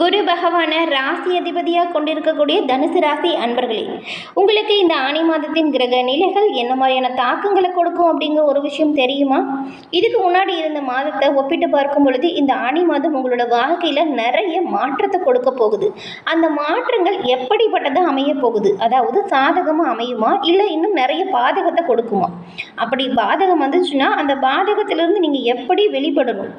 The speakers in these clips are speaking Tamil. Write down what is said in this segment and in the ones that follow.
குரு பகவானை ராசி அதிபதியாக கொண்டிருக்கக்கூடிய தனுசு ராசி அன்பர்களே உங்களுக்கு இந்த ஆணி மாதத்தின் கிரக நிலைகள் என்ன மாதிரியான தாக்கங்களை கொடுக்கும் அப்படிங்கிற ஒரு விஷயம் தெரியுமா? இதுக்கு முன்னாடி இருந்த மாதத்தை ஒப்பிட்டு பார்க்கும் பொழுது இந்த ஆணி மாதம் உங்களோட வாழ்க்கையில் நிறைய மாற்றத்தை கொடுக்க போகுது. அந்த மாற்றங்கள் எப்படிப்பட்டதாக அமைய போகுது? அதாவது சாதகமாக அமையுமா? இல்லை இன்னும் நிறைய பாதகத்தை கொடுக்குமா? அப்படி பாதகம் வந்துச்சுன்னா அந்த பாதகத்திலிருந்து நீங்கள் எப்படி வெளிப்படணும்?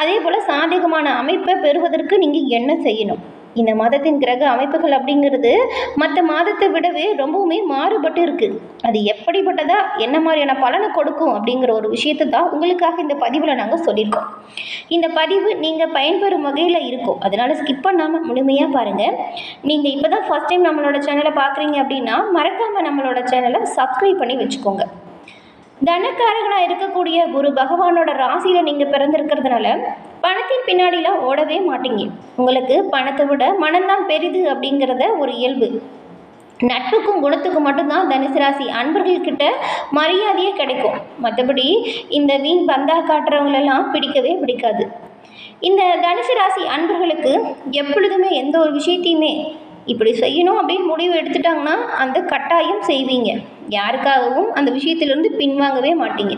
அதே போல் சாதகமான அமைப்பை பெறுவதற்கு நீங்கள் என்ன செய்யணும்? இந்த மாதத்தின் கிரக அமைப்புகள் அப்படிங்கிறது மற்ற மாதத்தை விடவே ரொம்பவுமே மாறுபட்டு இருக்குது அது எப்படிப்பட்டதா என்ன மாதிரியான பலனை கொடுக்கும் அப்படிங்கிற ஒரு விஷயத்தை தான் உங்களுக்காக இந்த பதிவில் நாங்கள் சொல்லியிருக்கோம். இந்த பதிவு நீங்கள் பயன்பெறும் வகையில் இருக்கும். அதனால் ஸ்கிப் பண்ணாமல் முழுமையாக பாருங்கள் நீங்கள் இப்போ தான் ஃபஸ்ட் டைம் நம்மளோட சேனலை பார்க்குறீங்க அப்படின்னா மறக்காமல் நம்மளோட சேனலை சப்ஸ்கிரைப் பண்ணி வச்சுக்கோங்க. தனக்காரகனாக இருக்கக்கூடிய குரு பகவானோட ராசியில் நீங்கள் பிறந்திருக்கிறதுனால பணத்தின் பின்னாடிலாம் ஓடவே மாட்டீங்க. உங்களுக்கு பணத்தை விட மனம்தான் பெரிது அப்படிங்கிறத ஒரு இயல்பு. நட்புக்கும் குணத்துக்கும் மட்டும்தான் தனுசு ராசி அன்பர்கள்கிட்ட மரியாதையே கிடைக்கும். மற்றபடி இந்த வீண் பந்தா காட்டுறவங்களெல்லாம் பிடிக்கவே பிடிக்காது. இந்த தனுசு ராசி அன்பர்களுக்கு எப்பொழுதுமே எந்த ஒரு விஷயத்தையுமே இப்படி செய்யணும் அப்படின்னு முடிவு எடுத்துட்டாங்கன்னா அந்த கட்டாயம் செய்வீங்க. யாருக்காகவும் அந்த விஷயத்திலிருந்து பின்வாங்கவே மாட்டீங்க.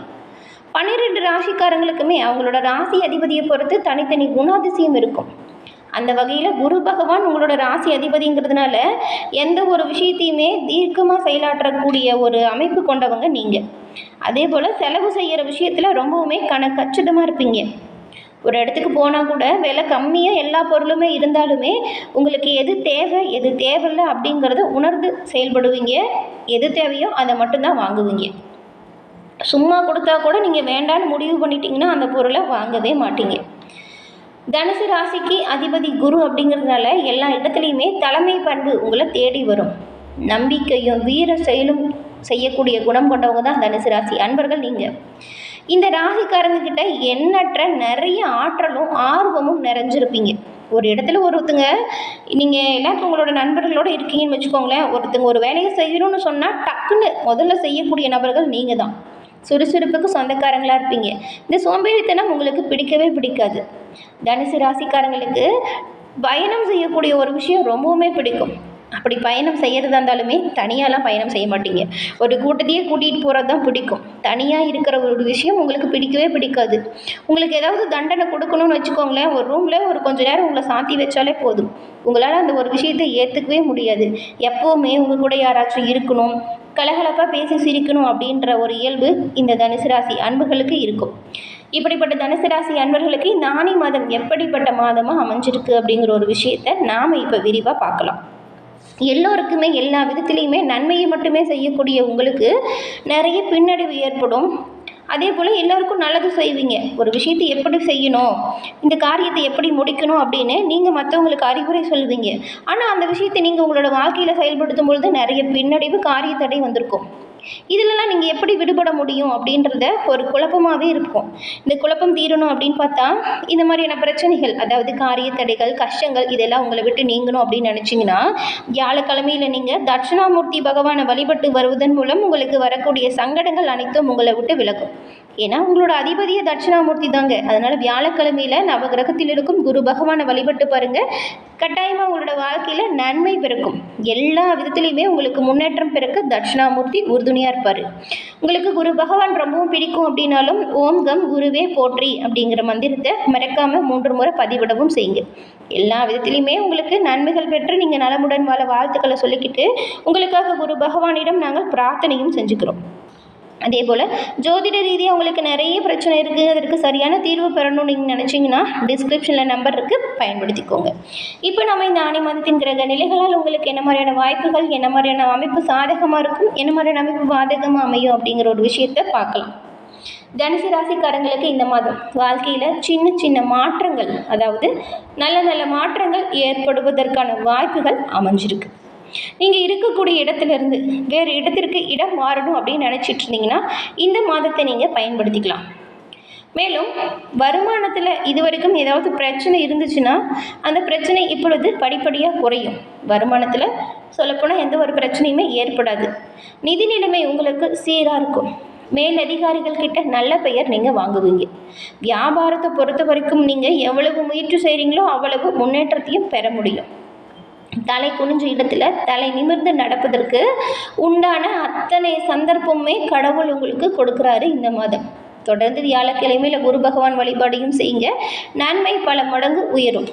பன்னிரெண்டு ராசிக்காரங்களுக்குமே அவங்களோட ராசி அதிபதியை பொறுத்து தனித்தனி குணாதிசயம் இருக்கும். அந்த வகையில் குரு பகவான் உங்களோட ராசி அதிபதிங்கிறதுனால எந்த ஒரு விஷயத்தையுமே தீர்க்கமாக செயலாற்றக்கூடிய ஒரு அமைப்பு கொண்டவங்க நீங்கள் அதே போல் செலவு செய்கிற விஷயத்தில் ரொம்பவுமே கணக்கச்சிதமாக இருப்பீங்க. ஒரு இடத்துக்கு போனால் கூட விலை கம்மியாக எல்லா பொருளுமே இருந்தாலுமே உங்களுக்கு எது தேவை எது தேவையில்லை அப்படிங்கிறத உணர்ந்து செயல்படுவீங்க. எது தேவையோ அதை மட்டும்தான் வாங்குவீங்க. சும்மா கொடுத்தா கூட நீங்கள் வேண்டான்னு முடிவு பண்ணிட்டீங்கன்னா அந்த பொருளை வாங்கவே மாட்டீங்க. தனுசு ராசிக்கு அதிபதி குரு அப்படிங்கிறதுனால எல்லா இடத்துலையுமே தலைமை பண்பு உங்களை தேடி வரும். நம்பிக்கையும் வீர செயலும் செய்யக்கூடிய குணம் கொண்டவங்க தான் தனுசு ராசி. அன்பர்கள் நீங்கள் இந்த ராசிக்காரங்கக்கிட்ட எண்ணற்ற நிறைய ஆற்றலும் ஆர்வமும் நிறைஞ்சிருப்பீங்க. ஒரு இடத்துல ஒருத்தங்க நீங்கள் எல்லாம் இப்போ உங்களோட நண்பர்களோடு இருக்கீங்கன்னு வச்சுக்கோங்களேன். ஒருத்தங்க ஒரு வேலையை செய்யணும்னு சொன்னால் டக்குன்னு முதல்ல செய்யக்கூடிய நபர்கள் நீங்கள் தான் சுறுசுறுப்புக்கு சொந்தக்காரங்களாக இருப்பீங்க. இந்த சோம்பேறித்தனம் உங்களுக்கு பிடிக்கவே பிடிக்காது. தனுசு ராசிக்காரங்களுக்கு பயணம் செய்யக்கூடிய ஒரு விஷயம் ரொம்பவுமே பிடிக்கும். அப்படி பயணம் செய்கிறதா இருந்தாலுமே தனியாலாம் பயணம் செய்ய மாட்டீங்க. ஒரு கூட்டத்தையே கூட்டிகிட்டு போகிறது தான் பிடிக்கும். தனியாக இருக்கிற ஒரு விஷயம் உங்களுக்கு பிடிக்கவே பிடிக்காது. உங்களுக்கு ஏதாவது தண்டனை கொடுக்கணும்னு வச்சுக்கோங்களேன் ஒரு ரூமில் ஒரு கொஞ்சம் நேரம் உங்களை சாத்தி வச்சாலே போதும். உங்களால் அந்த ஒரு விஷயத்தை ஏற்றுக்கவே முடியாது. எப்போவுமே உங்கள் கூட யாராச்சும் இருக்கணும் கலகலப்பாக பேசி சிரிக்கணும் அப்படின்ற ஒரு இயல்பு இந்த தனுசு ராசி அன்புகளுக்கு இருக்கும். இப்படிப்பட்ட தனுசு ராசி அன்பர்களுக்கு இந்த ஆணி மாதம் எப்படிப்பட்ட மாதமாக அமைஞ்சிருக்கு அப்படிங்கிற ஒரு விஷயத்தை நாம் இப்போ விரிவாக பார்க்கலாம். எல்லோருக்குமே எல்லா விதத்துலேயுமே நன்மையை மட்டுமே செய்யக்கூடிய உங்களுக்கு நிறைய பின்னடைவு ஏற்படும். அதே போல் எல்லோருக்கும் நல்லது செய்வீங்க. ஒரு விஷயத்தை எப்படி செய்யணும்? இந்த காரியத்தை எப்படி முடிக்கணும் அப்படின்னு நீங்கள் மற்றவங்களுக்கு அறிவுரை சொல்லுவீங்க. ஆனால் அந்த விஷயத்தை நீங்கள் உங்களோட வாழ்க்கையில் செயல்படுத்தும் பொழுது நிறைய பின்னடைவு காரிய தடை வந்திருக்கும். இதிலலாம் நீங்கள் எப்படி விடுபட முடியும் அப்படின்றத ஒரு குழப்பமாகவே இருக்கும். இந்த குழப்பம் தீரணும் அப்படின்னு பார்த்தா இந்த மாதிரியான பிரச்சனைகள் அதாவது காரிய தடைகள் கஷ்டங்கள் இதெல்லாம் உங்களை விட்டு நீங்கணும் அப்படின்னு நினச்சிங்கன்னா வியாழக்கிழமையில் நீங்கள் தட்சிணாமூர்த்தி பகவானை வழிபட்டு வருவதன் மூலம் உங்களுக்கு வரக்கூடிய சங்கடங்கள் அனைத்தும் உங்களை விட்டு விலகும். ஏன்னா உங்களோட அதிபதியே தட்சிணாமூர்த்தி தாங்க. அதனால் வியாழக்கிழமையில் நவகிரகத்தில் இருக்கும் குரு பகவானை வழிபட்டு பாருங்கள் கட்டாயமாக உங்களோட வாழ்க்கையில் நன்மை பிறக்கும். எல்லா விதத்துலேயுமே உங்களுக்கு முன்னேற்றம் பிறக்க தட்சிணாமூர்த்தி உறுதுணையாக இருப்பார். உங்களுக்கு குரு பகவான் ரொம்பவும் பிடிக்கும் அப்படின்னாலும் ஓம் கம் குருவே போற்றி அப்படிங்கிற மந்திரத்தை மறக்காமல் மூன்று முறை பதிவிடவும் செய்யுங்க. எல்லா விதத்திலையுமே உங்களுக்கு நன்மைகள் பெற்று நீங்கள் நலமுடன் வாழ வாழ்த்துக்களை சொல்லிக்கிட்டு உங்களுக்காக குரு பகவானிடம் நாங்கள் பிரார்த்தனையும் செஞ்சுக்கிறோம். அதே போல் ஜோதிட ரீதியாக உங்களுக்கு நிறைய பிரச்சனை இருக்குது அதற்கு சரியான தீர்வு பெறணும்னு நீங்கள் நினச்சிங்கன்னா டிஸ்கிரிப்ஷனில் நம்பர் இருக்குது பயன்படுத்திக்கோங்க. இப்போ நம்ம இந்த ஆணி மாதத்தின் கிரக நிலைகளால் உங்களுக்கு என்ன மாதிரியான வாய்ப்புகள் என்ன மாதிரியான அமைப்பு சாதகமாக இருக்கும் என்ன மாதிரியான அமைப்பு பாதகமாக அமையும் அப்படிங்கிற ஒரு விஷயத்தை பார்க்கலாம். தனுசு ராசிக்காரங்களுக்கு இந்த மாதம் வாழ்க்கையில் சின்ன சின்ன மாற்றங்கள் அதாவது நல்ல நல்ல மாற்றங்கள் ஏற்படுவதற்கான வாய்ப்புகள் அமைஞ்சிருக்கு. நீங்கள் இருக்கக்கூடிய இடத்துலேருந்து வேறு இடத்திற்கு இடம் மாறணும் அப்படின்னு நினச்சிட்டு இருந்தீங்கன்னா இந்த மாதத்தை நீங்கள் பயன்படுத்திக்கலாம். மேலும் வருமானத்தில் இது வரைக்கும் ஏதாவது பிரச்சனை இருந்துச்சுன்னா அந்த பிரச்சனை இப்பொழுது படிப்படியாக குறையும். வருமானத்தில் சொல்லப்போனால் எந்த ஒரு பிரச்சனையுமே ஏற்படாது. நிதி நிலைமை உங்களுக்கு சீராக இருக்கும். மேலதிகாரிகள் கிட்ட நல்ல பெயர் நீங்கள் வாங்குவீங்க. வியாபாரத்தை பொறுத்த வரைக்கும் நீங்கள் எவ்வளவு முயற்சி செய்கிறீங்களோ அவ்வளவு முன்னேற்றத்தையும் பெற முடியும். தலை குனிஞ்ச இடத்துல தலை நிமிர்ந்து நடப்பதற்கு உண்டான அத்தனை சந்தர்ப்பமுமே கடவுள் உங்களுக்கு கொடுக்குறாரு இந்த மாதம். தொடர்ந்து வியாழக்கிழமையில் குரு பகவான் வழிபாடையும் செய்யுங்க. நன்மை பல மடங்கு உயரும்.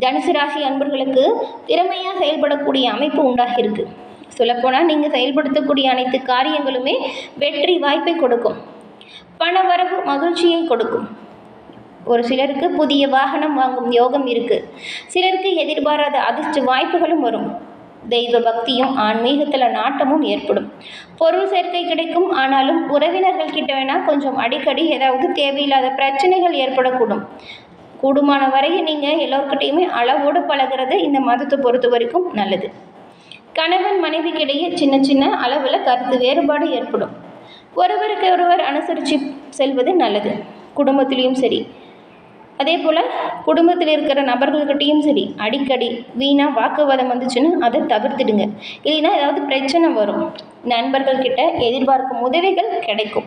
தனுசு ராசி அன்பர்களுக்கு திறமையாக செயல்படக்கூடிய அமைப்பு உண்டாகியிருக்கு. சொல்லப்போனால் நீங்கள் செயல்படுத்தக்கூடிய அனைத்து காரியங்களுமே வெற்றி வாய்ப்பை கொடுக்கும். பணவரவு மகிழ்ச்சியை கொடுக்கும். ஒரு சிலருக்கு புதிய வாகனம் வாங்கும் யோகம் இருக்கு. சிலருக்கு எதிர்பாராத அதிர்ஷ்ட வாய்ப்புகளும் வரும். தெய்வ பக்தியும் ஆன்மீகத்தில் நாட்டமும் ஏற்படும். பொருள் சேர்க்கை கிடைக்கும். ஆனாலும் உறவினர்கள் கிட்ட வேணால் கொஞ்சம் அடிக்கடி ஏதாவது தேவையில்லாத பிரச்சனைகள் ஏற்படக்கூடும். கூடுமான வரையும் நீங்கள் எல்லோருக்கிட்டையுமே அளவோடு பழகிறது இந்த மதத்தை பொறுத்த வரைக்கும் நல்லது. கணவன் மனைவிக்கிடையே சின்ன சின்ன அளவில் கருத்து வேறுபாடு ஏற்படும். ஒருவருக்கு ஒருவர் அனுசரித்து செல்வது நல்லது. குடும்பத்திலையும் சரி. அதே போல் குடும்பத்தில் இருக்கிற நபர்கள்கிட்டையும் சரி அடிக்கடி வீணாக வாக்குவாதம் வந்துச்சுன்னா அதை தவிர்த்துடுங்க. இல்லைன்னா ஏதாவது பிரச்சனை வரும். நண்பர்கள்கிட்ட எதிர்பார்க்கும் உதவிகள் கிடைக்கும்.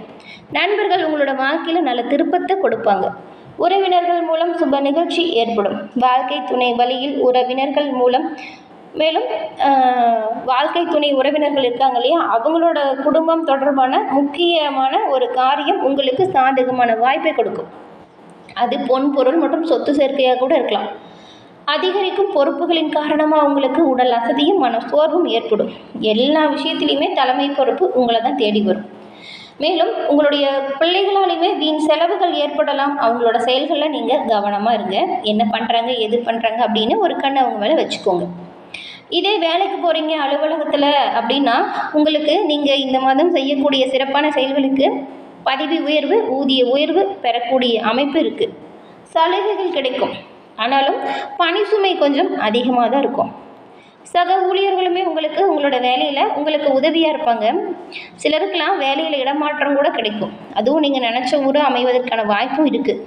நண்பர்கள் உங்களோட வாழ்க்கையில் நல்ல திருப்பத்தை கொடுப்பாங்க. உறவினர்கள் மூலம் சுப நிகழ்ச்சி ஏற்படும். வாழ்க்கை துணை வழியில் உறவினர்கள் மூலம் மேலும் வாழ்க்கை துணை உறவினர்கள் இருக்காங்க இல்லையா? அவங்களோட குடும்பம் தொடர்பான முக்கியமான ஒரு காரியம் உங்களுக்கு சாதகமான வாய்ப்பை கொடுக்கும். அது பொன் பொருள் மற்றும் சொத்து சேர்க்கையாக கூட இருக்கலாம். அதிகரிக்கும் பொறுப்புகளின் காரணமாக உங்களுக்கு உடல் அசதியும் மன சோர்வும் ஏற்படும். எல்லா விஷயத்திலையுமே தலைமை பொறுப்பு உங்களை தான் தேடி வரும். மேலும் உங்களுடைய பிள்ளைகளாலையுமே வீண் செலவுகள் ஏற்படலாம். அவங்களோட செயல்களில் நீங்கள் கவனமாக இருங்க. என்ன பண்ணுறாங்க எது பண்ணுறாங்க அப்படின்னு ஒரு கண்ணை அவங்க மேலே வச்சுக்கோங்க. இதே வேலைக்கு போகிறீங்க அலுவலகத்தில் அப்படின்னா உங்களுக்கு நீங்கள் இந்த மாதம் செய்யக்கூடிய சிறப்பான செயல்களுக்கு பதவி உயர்வு ஊதிய உயர்வு பெறக்கூடிய அமைப்பு இருக்குது சலுகைகள் கிடைக்கும். ஆனாலும் பணி சுமை கொஞ்சம் அதிகமாக தான் இருக்கும். சக ஊழியர்களுமே உங்களுக்கு உங்களோட வேலையில் உங்களுக்கு உதவியாக இருப்பாங்க. சிலருக்கெல்லாம் வேலையில் இடமாற்றம் கூட கிடைக்கும். அதுவும் நீங்கள் நினச்ச ஊர் அமைவதற்கான வாய்ப்பும் இருக்குது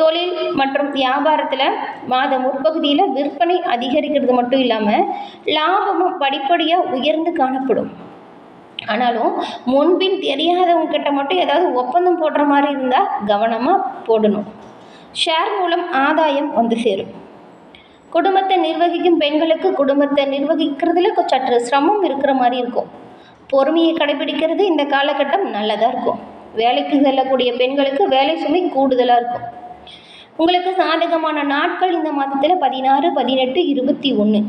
தொழில் மற்றும் வியாபாரத்தில் மாத முற்பகுதியில் விற்பனை அதிகரிக்கிறது மட்டும் இல்லாமல் லாபமும் படிப்படியாக உயர்ந்து காணப்படும். ஆனாலும் முன்பின் தெரியாதவங்கக்கிட்ட மட்டும் ஏதாவது ஒப்பந்தம் போடுற மாதிரி இருந்தால் கவனமாக போடணும். ஷேர் மூலம் ஆதாயம் வந்து சேரும். குடும்பத்தை நிர்வகிக்கும் பெண்களுக்கு குடும்பத்தை நிர்வகிக்கிறதுல சற்று சிரமம் இருக்கிற மாதிரி இருக்கும். பொறுமையை கடைபிடிக்கிறது இந்த காலகட்டம் நல்லதாக இருக்கும். வேலைக்கு செல்லக்கூடிய பெண்களுக்கு வேலை சுமை கூடுதலாக இருக்கும். உங்களுக்கு சாதகமான நாட்கள் இந்த மாதத்தில் பதினாறு பதினெட்டு இருபத்தி ஒன்று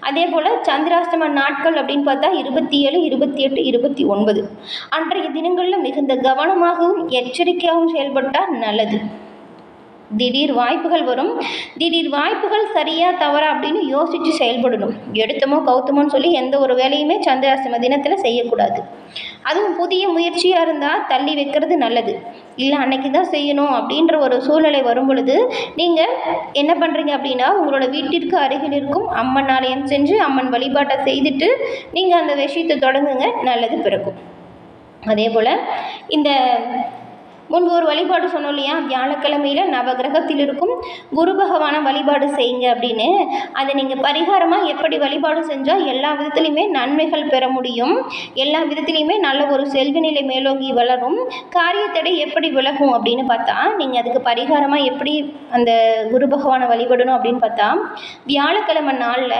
அதே போல் சந்திராஷ்டம நாட்கள் அப்படின்னு பார்த்தா இருபத்தி ஏழு இருபத்தி எட்டு இருபத்தி ஒன்பது அன்றைய தினங்களில் மிகுந்த கவனமாகவும் எச்சரிக்கையாகவும் செயல்பட்டால் நல்லது. திடீர் வாய்ப்புகள் வரும். திடீர் வாய்ப்புகள் சரியா தவறா அப்படின்னு யோசித்து செயல்படணும். எடுத்தமோ கௌத்தமோன்னு சொல்லி எந்த ஒரு வேலையுமே சந்திராசிரம தினத்தில் செய்யக்கூடாது. அதுவும் புதிய முயற்சியாக இருந்தால் தள்ளி வைக்கிறது நல்லது. இல்லை அன்னைக்கு தான் செய்யணும் அப்படின்ற ஒரு சூழ்நிலை வரும் பொழுது நீங்கள் என்ன பண்ணுறீங்க அப்படின்னா உங்களோட வீட்டிற்கு அருகில் இருக்கும் அம்மன் ஆலயம் சென்று அம்மன் வழிபாட்டை செய்துட்டு நீங்கள் அந்த விஷயத்தை தொடங்குங்க. நல்லது பிறக்கும். அதே போல் இந்த முன்பு ஒரு வழிபாடு சொன்னோம் இல்லையா? வியாழக்கிழமையில் நவகிரகத்தில் இருக்கும் குரு பகவானை வழிபாடு செய்யுங்க அப்படின்னு. அதை நீங்கள் பரிகாரமாக எப்படி வழிபாடு செஞ்சால் எல்லா விதத்துலையுமே நன்மைகள் பெற முடியும். எல்லா விதத்துலையுமே நல்ல ஒரு செல்வி நிலை மேலோங்கி வளரும். காரியத்தடை எப்படி விலகும் அப்படின்னு பார்த்தா நீங்கள் அதுக்கு பரிகாரமாக எப்படி அந்த குரு பகவானை வழிபடணும் அப்படின்னு பார்த்தா வியாழக்கிழமை நாளில்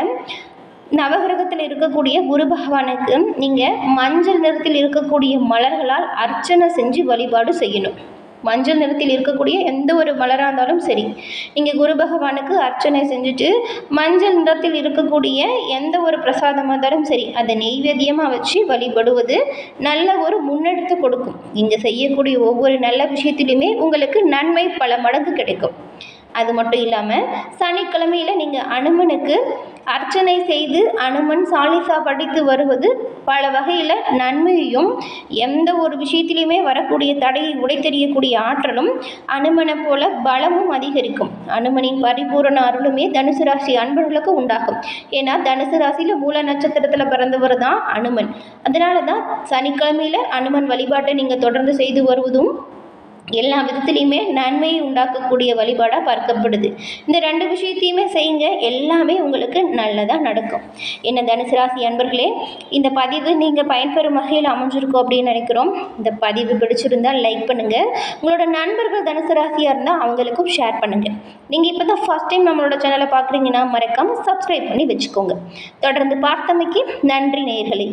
நவகிரகத்தில் இருக்கக்கூடிய குரு பகவானுக்கு நீங்கள் மஞ்சள் நிறத்தில் இருக்கக்கூடிய மலர்களால் அர்ச்சனை செஞ்சு வழிபாடு செய்யணும். மஞ்சள் நிறத்தில் இருக்கக்கூடிய எந்த ஒரு மலராக இருந்தாலும் சரி நீங்கள் குரு பகவானுக்கு அர்ச்சனை செஞ்சுட்டு மஞ்சள் நிறத்தில் இருக்கக்கூடிய எந்த ஒரு பிரசாதமாக இருந்தாலும் சரி அதை நெய்வேத்தியமாக வச்சு வழிபடுவது நல்ல ஒரு முன்னெடுத்து கொடுக்கும். நீங்கள் செய்யக்கூடிய ஒவ்வொரு நல்ல விஷயத்திலுமே உங்களுக்கு நன்மை பல மடங்கு கிடைக்கும். அது மட்டும் இல்லாமல் சனிக்கிழமையில் நீங்கள் அனுமனுக்கு அர்ச்சனை செய்து அனுமன் சாலிசா படித்து வருவது பல வகையில் நன்மையையும் எந்த ஒரு விஷயத்திலையுமே வரக்கூடிய தடையை உடைத்தெறியக்கூடிய ஆற்றலும் அனுமனை போல பலமும் அதிகரிக்கும். அனுமனின் பரிபூரண அருளுமே தனுசு ராசி அன்பர்களுக்கு உண்டாகும். ஏன்னா தனுசு ராசியில் மூல நட்சத்திரத்தில் பிறந்தவர் தான் அனுமன். அதனால தான் சனிக்கிழமையில் அனுமன் வழிபாட்டை நீங்கள் தொடர்ந்து செய்து வருவதும் எல்லா விதத்துலேயுமே நன்மையை உண்டாக்கக்கூடிய வழிபாடாக பார்க்கப்படுது. இந்த ரெண்டு விஷயத்தையுமே செய்யுங்க. எல்லாமே உங்களுக்கு நல்லதாக நடக்கும். என்ன தனுசு ராசி அன்பர்களே இந்த பதிவு நீங்கள் பயன்பெறும் வகையில் அமைஞ்சிருக்கும் அப்படின்னு நினைக்கிறோம். இந்த பதிவு பிடிச்சிருந்தால் லைக் பண்ணுங்கள் உங்களோட நண்பர்கள் தனுசு ராசியாக இருந்தால் அவங்களுக்கும் ஷேர் பண்ணுங்கள் நீங்கள் இப்போ தான் ஃபஸ்ட் டைம் நம்மளோட சேனலை பார்க்குறீங்கன்னா மறக்காமல் சப்ஸ்கிரைப் பண்ணி வச்சுக்கோங்க. தொடர்ந்து பார்த்தமைக்கு நன்றி நேர்களே